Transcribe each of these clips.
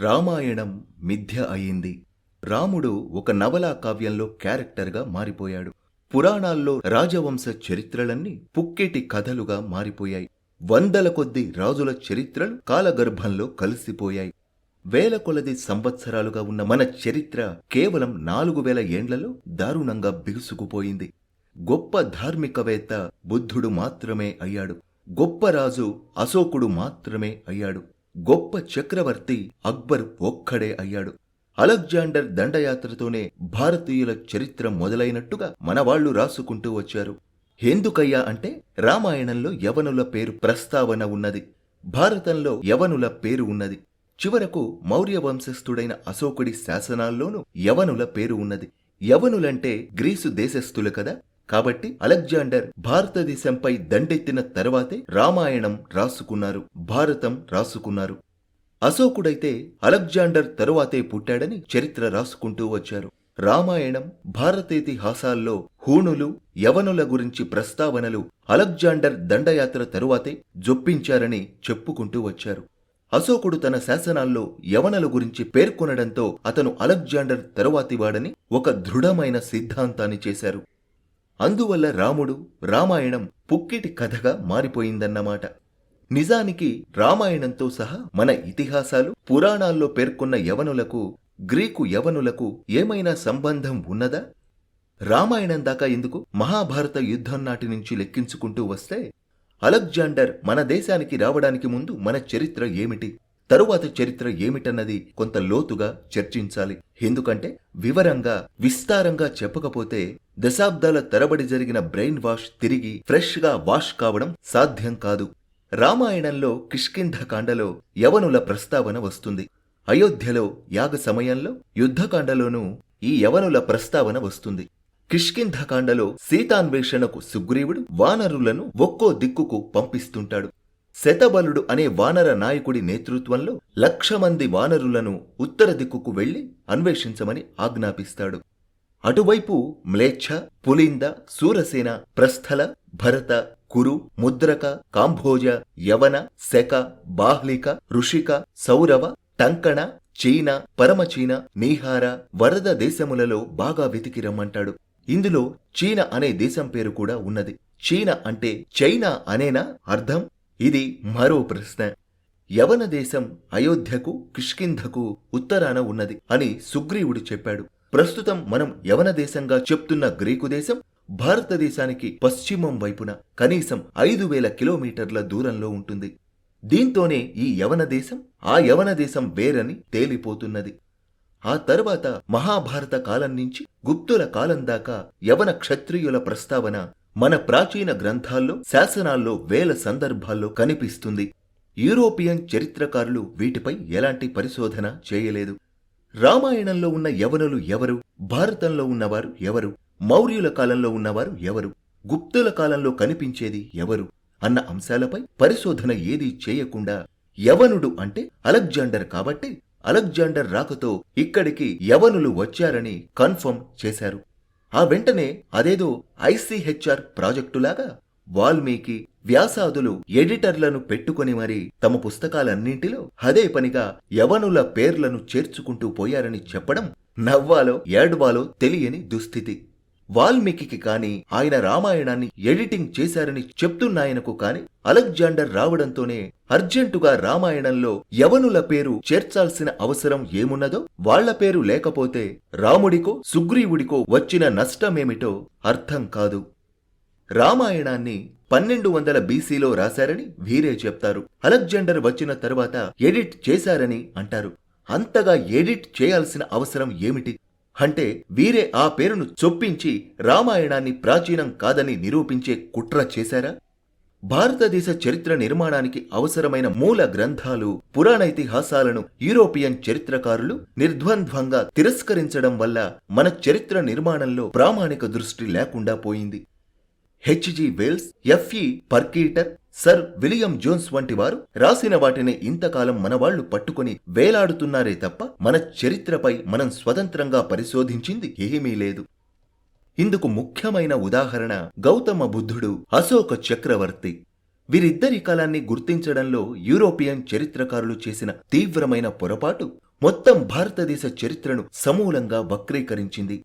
రామాయణం మిథ్య అయింది. రాముడు ఒక నవలా కావ్యంలో క్యారెక్టర్గా మారిపోయాడు. పురాణాల్లో రాజవంశ చరిత్రలన్నీ పుక్కేటి కథలుగా మారిపోయాయి. వందల కొద్ది రాజుల చరిత్రలు కాలగర్భంలో కలిసిపోయాయి. వేల కొలది సంవత్సరాలుగా ఉన్న మన చరిత్ర కేవలం నాలుగు వేల ఏండ్లలో దారుణంగా బిగుసుకుపోయింది. గొప్ప ధార్మికవేత్త బుద్ధుడు మాత్రమే అయ్యాడు. గొప్ప రాజు అశోకుడు మాత్రమే అయ్యాడు. గొప్ప చక్రవర్తి అక్బర్ ఒక్కడే అయ్యాడు. అలెగ్జాండర్ దండయాత్రతోనే భారతీయుల చరిత్ర మొదలైనట్టుగా మనవాళ్ళు రాసుకుంటూ వచ్చారు. ఎందుకయ్యా అంటే రామాయణంలో యవనుల పేరు ప్రస్తావన ఉన్నది. భారతంలో యవనుల పేరు ఉన్నది. చివరకు మౌర్య వంశస్థుడైన అశోకుడి శాసనాల్లోనూ యవనుల పేరు ఉన్నది. యవనులంటే గ్రీసు దేశస్థులు కదా? కాబట్టి అలెగ్జాండర్ భారతదేశంపై దండెత్తిన తర్వాతే రామాయణం రాసుకున్నారు భారతం రాసుకున్నారు. అశోకుడైతే అలెగ్జాండర్ తరువాతే పుట్టాడని చరిత్ర రాసుకుంటూ వచ్చారు. రామాయణం భారతేతిహాసాల్లో హూణులు యవనుల గురించి ప్రస్తావనలు అలెగ్జాండర్ దండయాత్ర తరువాతే జొప్పించారని చెప్పుకుంటూ వచ్చారు. అశోకుడు తన శాసనాల్లో యవనల గురించి పేర్కొనడంతో అతను అలెగ్జాండర్ తరువాతివాడని ఒక దృఢమైన సిద్ధాంతాన్ని చేశారు. అందువల్ల రాముడు రామాయణం పుక్కిటి కథగా మారిపోయిందన్నమాట. నిజానికి రామాయణంతో సహా మన ఇతిహాసాలు పురాణాల్లో పేర్కొన్న యవనులకు గ్రీకు యవనులకు ఏమైనా సంబంధం ఉన్నదా? రామాయణం దాకా ఎందుకు మహాభారత యుద్ధం నాటి నుంచి లెక్కించుకుంటూ వస్తే అలెగ్జాండర్ మన దేశానికి రావడానికి ముందు మన చరిత్ర ఏమిటి? తరువాత చరిత్ర ఏమిటన్నది కొంత లోతుగా చర్చించాలి. ఎందుకంటే వివరంగా విస్తారంగా చెప్పకపోతే దశాబ్దాల తరబడి జరిగిన బ్రెయిన్ వాష్ తిరిగి ఫ్రెష్గా వాష్ కావడం సాధ్యం కాదు. రామాయణంలో కిష్కింధకాండలో యవనుల ప్రస్తావన వస్తుంది. అయోధ్యలో యాగ సమయంలో యుద్ధకాండలోనూ ఈ యవనుల ప్రస్తావన వస్తుంది. కిష్కింధకాండలో సీతాన్వేషణకు సుగ్రీవుడు వానరులను ఒక్కో దిక్కుకు పంపిస్తుంటాడు. శతబలుడు అనే వానర నాయకుడి నేతృత్వంలో లక్ష మంది వానరులను ఉత్తర దిక్కుకు వెళ్ళి అన్వేషించమని ఆజ్ఞాపిస్తాడు. అటువైపు మ్లేచ్ఛ పులింద సూరసేన ప్రస్థల భరత కురు ముద్రక కాంభోజ యవన శక బాహ్లిక ఋషిక సౌరవ టంకణ చీన పరమచీన నీహార వరద దేశములలో బాగా వెతికి రమ్మంటాడు. ఇందులో చీన అనే దేశం పేరు కూడా ఉన్నది. చీన అంటే చైనా అనేనా అర్థం? ఇది మరో ప్రశ్న. యవన దేశం అయోధ్యకు కిష్కింధకు ఉత్తరాన ఉన్నది అని సుగ్రీవుడు చెప్పాడు. ప్రస్తుతం మనం యవన దేశంగా చెప్తున్న గ్రీకు దేశం భారతదేశానికి పశ్చిమం వైపున కనీసం ఐదు వేల కిలోమీటర్ల దూరంలో ఉంటుంది. దీంతోనే ఈ యవన దేశం ఆ యవన దేశం వేరని తేలిపోతున్నది. ఆ తర్వాత మహాభారత కాలం నుంచి గుప్తుల కాలం దాకా యవన క్షత్రియుల ప్రస్తావన మన ప్రాచీన గ్రంథాల్లో శాసనాల్లో వేల సందర్భాల్లో కనిపిస్తుంది. యూరోపియన్ చరిత్రకారులు వీటిపై ఎలాంటి పరిశోధన చేయలేదు. రామాయణంలో ఉన్న యవనులు ఎవరు? భారతంలో ఉన్నవారు ఎవరు? మౌర్యుల కాలంలో ఉన్నవారు ఎవరు? గుప్తుల కాలంలో కనిపించేది ఎవరు? అన్న అంశాలపై పరిశోధన ఏదీ చేయకుండా యవనుడు అంటే అలెగ్జాండర్ కాబట్టి అలెగ్జాండర్ రాకతో ఇక్కడికి యవనులు వచ్చారని కన్ఫర్మ్ చేశారు. ఆ వెంటనే అదేదో ఐసీహెచ్ఆర్ ప్రాజెక్టులాగా వాల్మీకి వ్యాసాదులు ఎడిటర్లను పెట్టుకొని మరి తమ పుస్తకాలన్నింటిలో అదే పనిగా యవనుల పేర్లను చేర్చుకుంటూ పోయారని చెప్పడం నవ్వాలో ఏడ్వాలో తెలియని దుస్థితి. వాల్మీకి కాని ఆయన రామాయణాన్ని ఎడిటింగ్ చేశారని చెప్తున్నాయనకు కాని అలెగ్జాండర్ రావడంతోనే అర్జెంటుగా రామాయణంలో యవనుల పేరు చేర్చాల్సిన అవసరం ఏమున్నదో వాళ్ళ పేరు లేకపోతే రాముడికో సుగ్రీవుడికో వచ్చిన నష్టమేమిటో అర్థం కాదు. రామాయణాన్ని పన్నెండు వందల బీసీలో రాశారని వీరే చెప్తారు. అలెగ్జాండర్ వచ్చిన తరువాత ఎడిట్ చేశారని అంటారు. అంతగా ఎడిట్ చేయాల్సిన అవసరం ఏమిటి? అంటే వీరే ఆ పేరును చొప్పించి రామాయణాన్ని ప్రాచీనం కాదని నిరూపించే కుట్ర చేశారా? భారతదేశ చరిత్ర నిర్మాణానికి అవసరమైన మూల గ్రంథాలు పురాణైతిహాసాలను యూరోపియన్ చరిత్రకారులు నిర్ద్వంద్వంగా తిరస్కరించడం వల్ల మన చరిత్ర నిర్మాణంలో ప్రామాణిక దృష్టి లేకుండా పోయింది. HG Wells FE Pargiter sir William Jones వంటి వారు రాసిన వాటిని ఇంతకాలం మనవాళ్ళు పట్టుకొని వేలాడుతున్నారే తప్ప మన చరిత్రపై మనం స్వతంత్రంగా పరిశోధించింది ఏమీ లేదు. ఇందుకు ముఖ్యమైన ఉదాహరణ గౌతమ బుద్ధుడు అశోక చక్రవర్తి. వీరిద్దరి కాలాన్ని గుర్తించడంలో యూరోపియన్ చరిత్రకారులు చేసిన తీవ్రమైన పొరపాటు మొత్తం భారతదేశ చరిత్రను సమూలంగా వక్రీకరించింది.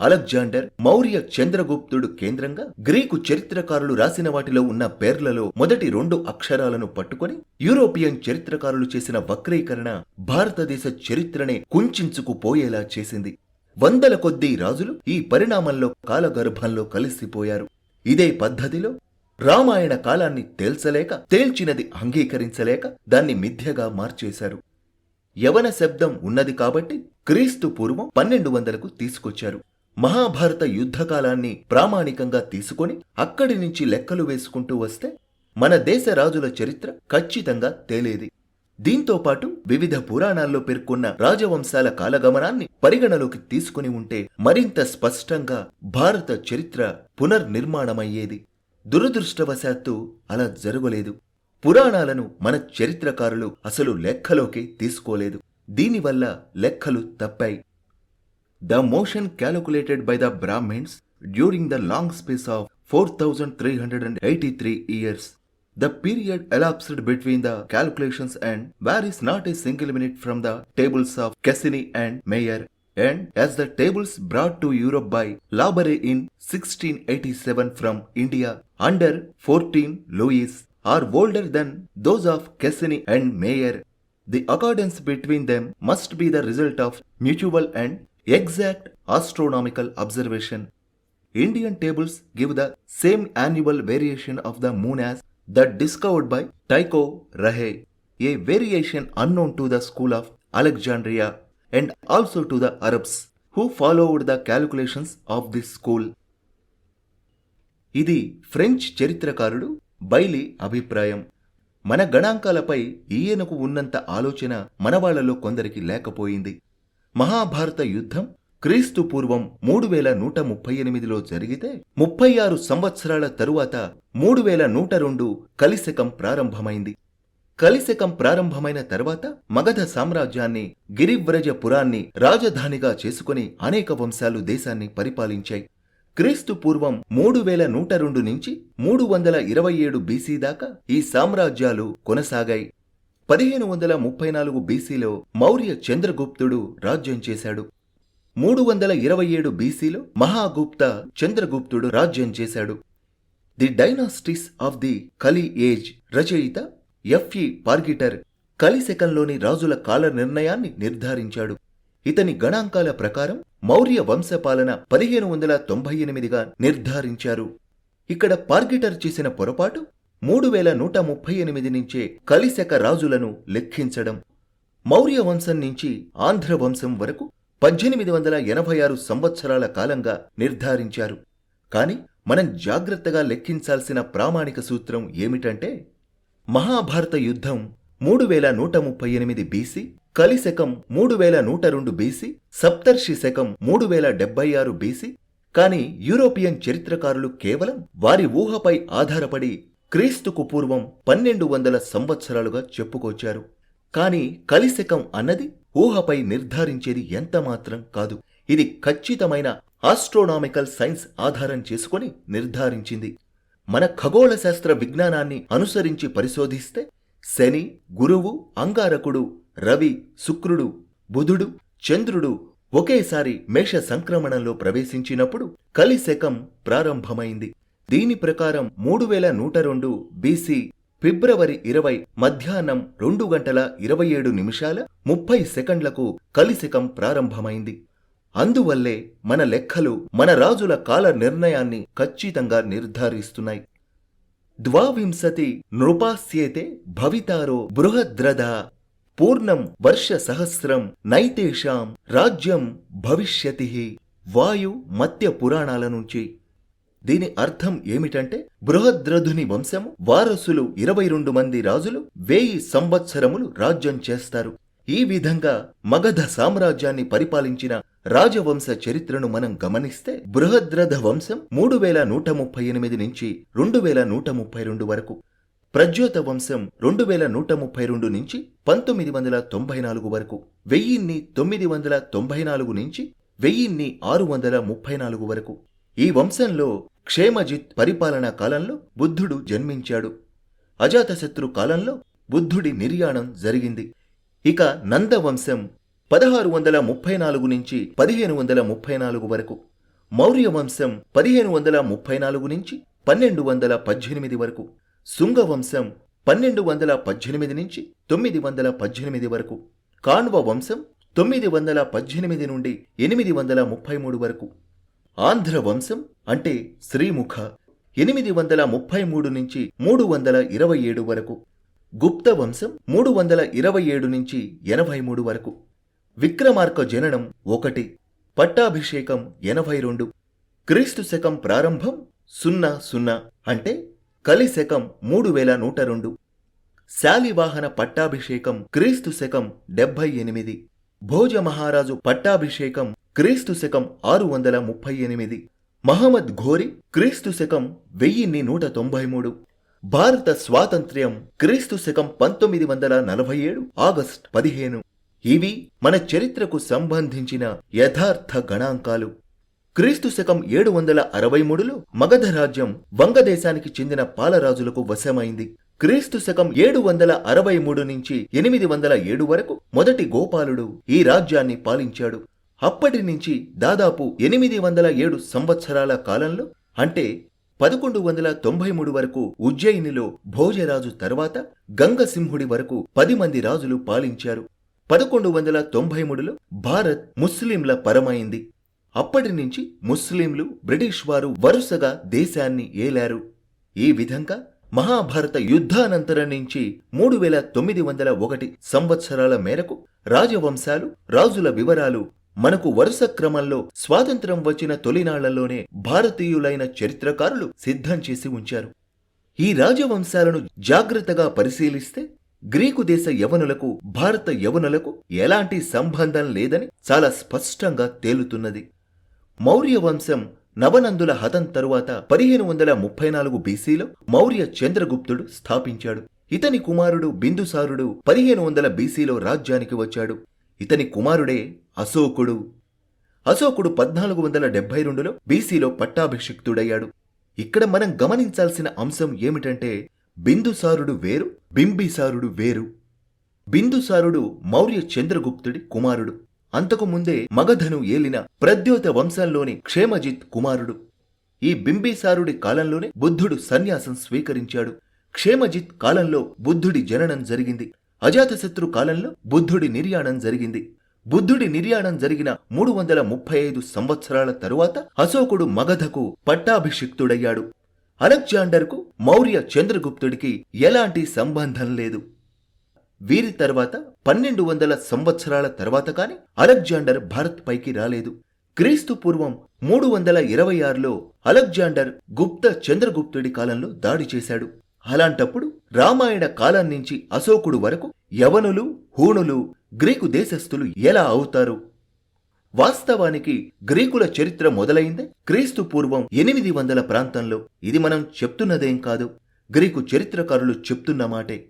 అలెగ్జాండర్ మౌర్య చంద్రగుప్తుడు కేంద్రంగా గ్రీకు చరిత్రకారులు రాసిన వాటిలో ఉన్న పేర్లలో మొదటి రెండు అక్షరాలను పట్టుకొని యూరోపియన్ చరిత్రకారులు చేసిన వక్రీకరణ భారతదేశ చరిత్రనే కుంచుకుపోయేలా చేసింది. వందల కొద్దీ రాజులు ఈ పరిణామంలో కాలగర్భంలో కలిసిపోయారు. ఇదే పద్ధతిలో రామాయణ కాలాన్ని తేల్చలేక తేల్చినది అంగీకరించలేక దాన్ని మిథ్యగా మార్చేశారు. యవన శబ్దం ఉన్నది కాబట్టి క్రీస్తు పూర్వం పన్నెండు వందలకు తీసుకొచ్చారు. మహాభారత యుద్ధకాలాన్ని ప్రామాణికంగా తీసుకొని అక్కడి నుంచి లెక్కలు వేసుకుంటూ వస్తే మన దేశ రాజుల చరిత్ర ఖచ్చితంగా తేలేది. దీంతో పాటు వివిధ పురాణాల్లో పేర్కొన్న రాజవంశాల కాలగమనాన్ని పరిగణలోకి తీసుకుని ఉంటే మరింత స్పష్టంగా భారత చరిత్ర పునర్నిర్మాణమయ్యేది. దురదృష్టవశాత్తు అలా జరగలేదు. పురాణాలను మన చరిత్రకారులు అసలు లెక్కలోకి తీసుకోలేదు. దీనివల్ల లెక్కలు తప్పాయి. The motion calculated by the Brahmins during the long space of 4383 years. The period elapsed between the calculations and varies not a single minute from the tables of Cassini and Mayer and as the tables brought to Europe by Labarre in 1687 from India under 14 Louis are older than those of Cassini and Mayer. The accordance between them must be the result of mutual and exact astronomical observation Indian tables give the same annual variation of the moon as the discovered by Tycho Brahe a variation unknown to the school of Alexandria and also to the Arabs who followed the calculations of this school ఇది French చరిత్రకారుడు Bailly అభిప్రాయం. మన గణాంకాలపై ఈయనకు ఉన్నంత ఆలోచన మనవాళ్ళలో కొందరికి లేకపోయింది. మహాభారత యుద్ధం క్రీస్తు పూర్వం మూడు వేల నూట ముప్పై ఎనిమిదిలో జరిగితే ముప్పై ఆరు సంవత్సరాల తరువాత మూడు వేల నూట రెండు కలిశకం ప్రారంభమైంది. కలిశకం ప్రారంభమైన తర్వాత మగధ సామ్రాజ్యాన్ని గిరివ్రజపురాన్ని రాజధానిగా చేసుకుని అనేక వంశాలు దేశాన్ని పరిపాలించాయి. క్రీస్తు పూర్వం మూడు వేల నూట రెండు నుంచి మూడు వందల ఇరవై ఏడు బీసీ దాకా ఈ సామ్రాజ్యాలు కొనసాగాయి. పదిహేను వందల ముప్పై నాలుగు బీసీలో మౌర్య చంద్రగుప్తుడు రాజ్యం చేశాడు. మూడు వందల ఇరవై ఏడు బీసీలో మహాగుప్త చంద్రగుప్తుడు రాజ్యం చేశాడు. The dynasties of the Kali age రచయిత ఎఫ్ఈ పార్గిటర్ కలిశకంలోని రాజుల కాల నిర్ణయాన్ని నిర్ధారించాడు. ఇతని గణాంకాల ప్రకారం మౌర్య వంశపాలన పదిహేను వందల తొంభై ఎనిమిదిగా నిర్ధారించారు. ఇక్కడ పార్గిటర్ చేసిన పొరపాటు మూడు వేల నూట ముప్పై ఎనిమిది నుంచే కలిశక రాజులను లెక్కించడం. మౌర్య వంశం నుంచి ఆంధ్ర వంశం వరకు పద్దెనిమిది వందల ఎనభై ఆరు సంవత్సరాల కాలంగా నిర్ధారించారు. కాని మనం జాగ్రత్తగా లెక్కించాల్సిన ప్రామాణిక సూత్రం ఏమిటంటే మహాభారత యుద్ధం మూడు వేల నూట ముప్పై ఎనిమిది బీసీ కలిశకం మూడు వేల నూట రెండు బీసీ సప్తర్షి శకం మూడు వేల డెబ్బై ఆరు బీసీ కాని యూరోపియన్ చరిత్రకారులు కేవలం వారి ఊహపై ఆధారపడి క్రీస్తుకు పూర్వం పన్నెండు వందల సంవత్సరాలుగా చెప్పుకొచ్చారు. కాని కలిశకం అన్నది ఊహపై నిర్ధారించేది ఎంతమాత్రం కాదు. ఇది ఖచ్చితమైన ఆస్ట్రోనామికల్ సైన్స్ ఆధారం చేసుకొని నిర్ధారించింది. మన ఖగోళ శాస్త్ర విజ్ఞానాన్ని అనుసరించి పరిశోధిస్తే శని గురువు అంగారకుడు రవి శుక్రుడు బుధుడు చంద్రుడు ఒకేసారి మేష సంక్రమణంలో ప్రవేశించినప్పుడు కలిశకం ప్రారంభమైంది. దీని ప్రకారం మూడు వేల నూట రెండు బీసీ ఫిబ్రవరి ఇరవై మధ్యాహ్నం రెండు గంటల ఇరవై ఏడు నిమిషాల ముప్పై సెకండ్లకు కలిశకం ప్రారంభమైంది. అందువల్లే మన లెక్కలు మన రాజుల కాల నిర్ణయాన్ని ఖచ్చితంగా నిర్ధారిస్తున్నాయి. ద్వావింశతి నృపాస్యేతే భవితారో బృహద్రథ పూర్ణం వర్ష సహస్రం నైతేషాం రాజ్యం భవిష్యతి వాయు మత్య పురాణాల నుంచి. దీని అర్థం ఏమిటంటే బృహద్రథుని వంశము వారసులు ఇరవై రెండు మంది రాజులు వేయి సంవత్సరములు రాజ్యం చేస్తారు. ఈ విధంగా మగధ సామ్రాజ్యాన్ని పరిపాలించిన రాజవంశ చరిత్రను మనం గమనిస్తే బృహద్రథ వంశం మూడు వేల నూట ముప్పై ఎనిమిది నుంచి రెండు వేల నూట ముప్పై రెండు వరకు ప్రజ్యోత వంశం రెండు వేల నూట ముప్పై రెండు నుంచి పంతొమ్మిది వందల తొంభై నాలుగు వరకు వెయ్యిన్ని తొమ్మిది వందల తొంభై నాలుగు నుంచి వెయ్యిన్ని ఆరు వందల ముప్పై నాలుగు వరకు ఈ వంశంలో క్షేమజిత్ పరిపాలనా కాలంలో బుద్ధుడు జన్మించాడు. అజాతశత్రు కాలంలో బుద్ధుడి నిర్యాణం జరిగింది. ఇక నందవంశం పదహారు వందల ముప్పై నాలుగు నుంచి పదిహేను వందల ముప్పై నాలుగు వరకు మౌర్య వంశం పదిహేను వందల ముప్పై నాలుగు నుంచి పన్నెండు వందల పద్దెనిమిది వరకు శుంగ వంశం పన్నెండు వందల పద్దెనిమిది నుంచి తొమ్మిది వందల పద్దెనిమిది వరకు కాణ్వ వంశం తొమ్మిది వందల పద్దెనిమిది నుండి ఎనిమిది వందల ముప్పై మూడు వరకు ఆంధ్ర వంశం అంటే శ్రీముఖ ఎనిమిది వందల ముప్పై మూడు నుంచి మూడు వందల ఇరవై ఏడు వరకు గుప్త వంశం మూడు వందల ఇరవై ఏడు నుంచి ఎనభై మూడు వరకు విక్రమార్క జననం ఒకటి పట్టాభిషేకం ఎనభై రెండు క్రీస్తు శకం ప్రారంభం సున్నా సున్నా అంటే కలి శకం మూడు వేల నూట రెండు శాలివాహన పట్టాభిషేకం క్రీస్తు శకం డెబ్బై ఎనిమిది భోజ మహారాజు పట్టాభిషేకం క్రీస్తు శకం ఆరు వందల ముప్పై ఎనిమిది. మహమ్మద్ ఘోరి క్రీస్తు శకం వెయ్యిన్ని నూట తొంభై మూడు. భారత స్వాతంత్ర్యం క్రీస్తు శకం పంతొమ్మిది వందల నలభై ఏడు ఆగస్ట్ పదిహేను. ఇవి మన చరిత్రకు సంబంధించిన యథార్థ గణాంకాలు. క్రీస్తు శకం ఏడు వందల అరవై మూడులో మగధ రాజ్యం వంగదేశానికి చెందిన పాలరాజులకు వశమైంది. క్రీస్తు శకం ఏడు వందల అరవై మూడు నుంచి ఎనిమిది వందల ఏడు వరకు మొదటి గోపాలుడు ఈ రాజ్యాన్ని పాలించాడు. అప్పటి నుంచి దాదాపు ఎనిమిది వందల ఏడు సంవత్సరాల కాలంలో అంటే పదకొండు వందల తొంభై మూడు వరకు ఉజ్జయినిలో భోజరాజు తర్వాత గంగసింహుడి వరకు పది మంది రాజులు పాలించారు. పదకొండు వందల తొంభై మూడులో భారత్ ముస్లింల పరమైంది. అప్పటి నుంచి ముస్లింలు బ్రిటిష్ వారు వరుసగా దేశాన్ని ఏలారు. ఈ విధంగా మహాభారత యుద్ధానంతరం నుంచి మూడు వేల తొమ్మిది వందల ఒకటి సంవత్సరాల మేరకు రాజవంశాలు రాజుల వివరాలు మనకు వరుస క్రమంలో స్వాతంత్రం వచ్చిన తొలినాళ్ళలోనే భారతీయులైన చరిత్రకారులు సిద్ధం చేసి ఉంచారు. ఈ రాజవంశాలను జాగ్రత్తగా పరిశీలిస్తే గ్రీకు దేశ యవనులకు భారత యవనులకు ఎలాంటి సంబంధం లేదని చాలా స్పష్టంగా తేలుతున్నది. మౌర్య వంశం నవనందుల హతం తరువాత పదిహేను వందల ముప్పై నాలుగు బీసీలో మౌర్య చంద్రగుప్తుడు స్థాపించాడు. ఇతని కుమారుడు బిందుసారుడు పదిహేను వందల బీసీలో రాజ్యానికి వచ్చాడు. ఇతని కుమారుడే అశోకుడు. అశోకుడు పద్నాలుగు వందల డెబ్బై రెండులో బీసీలో పట్టాభిషిక్తుడయ్యాడు. ఇక్కడ మనం గమనించాల్సిన అంశం ఏమిటంటే బిందుసారుడు వేరు బింబిసారుడు వేరు. బిందుసారుడు మౌర్య చంద్రగుప్తుడి కుమారుడు. అంతకు ముందే మగధను ఏలిన ప్రద్యోత వంశంలోని క్షేమజిత్ కుమారుడు. ఈ బింబిసారుడి కాలంలోనే బుద్ధుడు సన్యాసం స్వీకరించాడు. క్షేమజిత్ కాలంలో బుద్ధుడి జననం జరిగింది. అజాతశత్రు కాలంలో బుద్ధుడి నిర్యాణం జరిగింది. బుద్ధుడి నిర్యాణం జరిగిన మూడు వందల ముప్పై ఐదు సంవత్సరాల తరువాత అశోకుడు మగధకు పట్టాభిషిక్తుడయ్యాడు. అలెగ్జాండర్కు మౌర్య చంద్రగుప్తుడికి ఎలాంటి సంబంధం లేదు. వీరి తర్వాత పన్నెండు వందల సంవత్సరాల తర్వాత కాని అలెగ్జాండర్ భారత్ పైకి రాలేదు. క్రీస్తు పూర్వం మూడు వందల ఇరవై ఆరులో అలెగ్జాండర్ గుప్త చంద్రగుప్తుడి కాలంలో దాడి చేశాడు. అలాంటప్పుడు రామాయణ కాలం నుంచి అశోకుడు వరకు యవనులు హూణులు గ్రీకు దేశస్థులు ఎలా అవుతారు? వాస్తవానికి గ్రీకుల చరిత్ర మొదలైందే క్రీస్తు పూర్వం ఎనిమిది వందల ప్రాంతంలో. ఇది మనం చెప్తున్నదేం కాదు. గ్రీకు చరిత్రకారులు చెప్తున్న మాటే.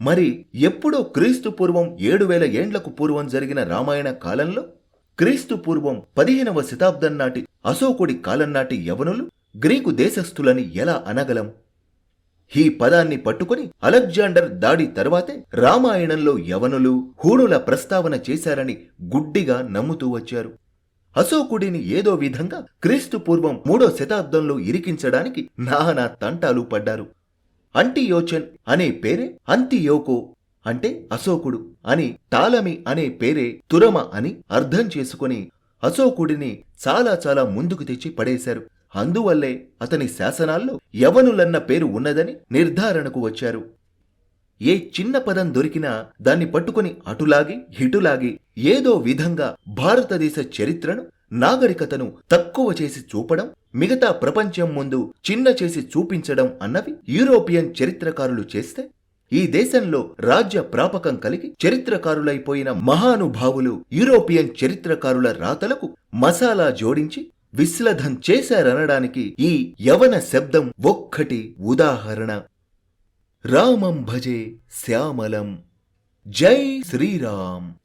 మరి ఎప్పుడో క్రీస్తు పూర్వం ఏడు వేల ఏండ్లకు పూర్వం జరిగిన రామాయణ కాలంలో? క్రీస్తు పూర్వం పదిహేనవ శతాబ్దం నాటి అశోకుడి కాలం నాటి యవనులు గ్రీకు దేశస్థులని ఎలా అనగలం? ఈ పదాన్ని పట్టుకుని అలెగ్జాండర్ దాడి తర్వాతే రామాయణంలో యవనులు హూణుల ప్రస్తావన చేశారని గుడ్డిగా నమ్ముతూ వచ్చారు. అశోకుడిని ఏదో విధంగా క్రీస్తు పూర్వం మూడో శతాబ్దంలో ఇరికించడానికి నానా తంటాలు పడ్డారు. అంటియోచన్ అనే పేరే అంతియోకో అంటే అశోకుడు అని టాలమి అనే పేరే తురమ అని అర్థం చేసుకుని అశోకుడిని చాలా చాలా ముందుకు తెచ్చి పడేశారు. అందువల్లే అతని శాసనాల్లో యవనులన్న పేరు ఉన్నదని నిర్ధారణకు వచ్చారు. ఏ చిన్న పదం దొరికినా దాన్ని పట్టుకుని అటులాగి ఇటులాగి ఏదో విధంగా భారతదేశ చరిత్రను నాగరికతను తక్కువ చేసి చూపడం మిగతా ప్రపంచం ముందు చిన్న చేసి చూపించడం అన్నవి యూరోపియన్ చరిత్రకారులు చేస్తే ఈ దేశంలో రాజ్య ప్రాపకం కలిగి చరిత్రకారులైపోయిన మహానుభావులు యూరోపియన్ చరిత్రకారుల రాతలకు మసాలా జోడించి విశ్లధం చేశారనడానికి ఈ యవన శబ్దం ఒక్కటి ఉదాహరణ. రామం భజే శ్యామలం. జై శ్రీరామ్.